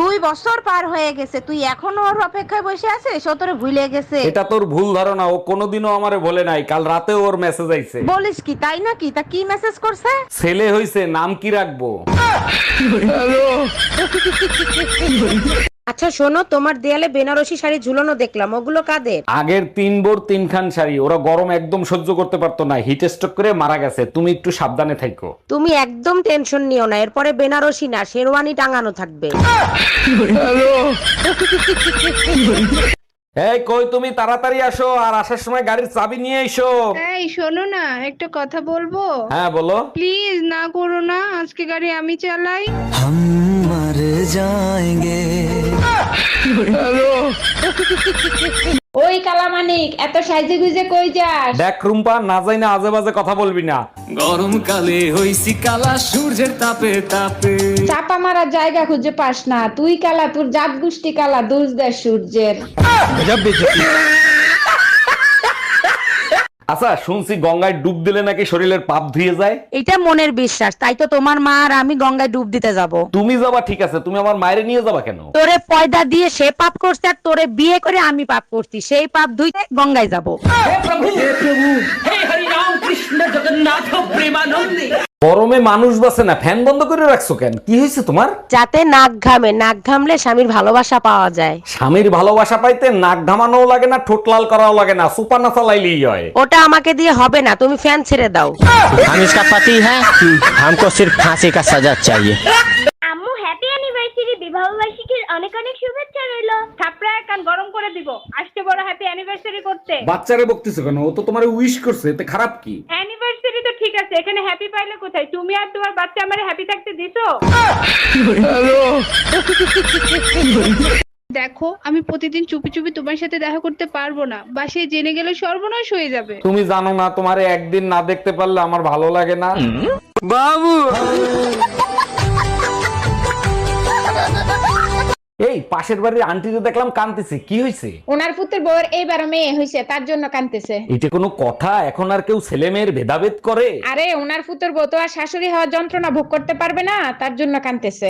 দুই বছর পার হয়ে গেছে তুই এখনও ওর অপেক্ষায় বসে আছিস? ও তোরে ভুলে গেছে। এটা তোর ভুল ধারণা ও কোনোদিনও আমারে বলে নাই কাল রাতে ওর মেসেজ আইছে। বলিস কি তাই নাকি? তা কি মেসেজ করছে? ছেলে হইছে নাম কি রাখব? আচ্ছা শোনো তোমার দেয়ালে বেনারসি শাড়ি ঝুলানো দেখলাম ওগুলো কাদের আগের তিন বোর তিনখান শাড়ি ওরা গরম একদম সহ্য করতে পারতো না হিট স্ট্রোক করে মারা গেছে তুমি একটু সাবধানে থাকো তুমি একদম টেনশন নিও না এরপরে বেনারসি না শেরওয়ানি টাঙানো থাকবে এই কই তুমি তাড়াতাড়ি আসো আর আসার সময় গাড়ির চাবি নিয়ে এসো এই শোনো না একটা কথা বলবো হ্যাঁ বলো প্লিজ না করো না আজকে গাড়ি আমি চালাই हम मर जाएंगे ওই কালামানিক এত সাইজে গুজে কই যাস? দেখ রুম্পা না যাই না আজে বাজে কথা বলবি না। গরমকালে হইছি কালা সূর্যের তাপে তাপে। চাপা মারার জায়গা খুঁজে পাস না। তুই কালা তোর জাত গোষ্ঠী কালা দুষ দেয় সূর্যের আচ্ছা শুনছি গঙ্গায় ডুব দিলে নাকি শরীরের পাপ ধুয়ে যায়? এটা মনের বিশ্বাস তাই তো তোমার মা আর আমি গঙ্গায় ডুব দিতে যাব। তুমি যাবা ঠিক আছে তুমি আমার মায়ের নিয়ে যাবা কেন? তোরে পয়দা দিয়ে সে পাপ করছে আর তোরে বিয়ে করে আমি পাপ করছি সেই পাপ ধুইতে গঙ্গায় যাব। গরমে মানুষ বাসে না ফ্যান বন্ধ করে রাখছো কেন কি হয়েছে তোমার যাতে নাক ঘামে নাক ঘামলে স্বামীর ভালোবাসা পাওয়া যায় স্বামীর ভালোবাসা পাইতে নাক ঘামানোও লাগে না ঠোঁট লাল করাও লাগে না সুপার না চালাইলেই হয় ওটা আমাকে দিয়ে হবে না তুমি ফ্যান ছেড়ে দাও हम इसका पति है हमको सिर्फ फांसी का सजा चाहिए আম্মু হ্যাপি অ্যানিভার্সারি বিবাহ বার্ষিকীর অনেক অনেক শুভেচ্ছা রইলো থাপড়ায় কান গরম করে দিব আজকে বড় হ্যাপি অ্যানিভার্সারি করতে বাচ্চারে বকতেছো কেন ও তো তোমার উইশ করছে এতে খারাপ কি অ্যানিভার্সারি তো ঠিক আছে এখানে হ্যাপি পাইলে কোথায়? তুমি আর তোমার বাচ্চা আমার হ্যাপি থাকতে দিছো? দেখো আমি প্রতিদিন চুপি চুপি তোমার সাথে দেখা করতে পারব না বা সে জেনে গেলে সর্বনাশ হয়ে যাবে। তুমি জানো না তোমারে একদিন না দেখতে পারলে আমার ভালো লাগে না। বাবু! এই পাশের বাড়ির আন্টিতে দেখলাম কান্দিছে কি হয়েছে ওনার পুত্রের বউয়ের এইবার মেয়ে হয়েছে তার জন্য কানতেছে এটা কোনো কথা? এখন আর কেউ ছেলে মেয়ের ভেদাভেদ করে? আরে ওনার পুত্রের বউ তো আর শাশুড়ি হওয়ার যন্ত্রণা ভোগ করতে পারবে না তার জন্য কানতেছে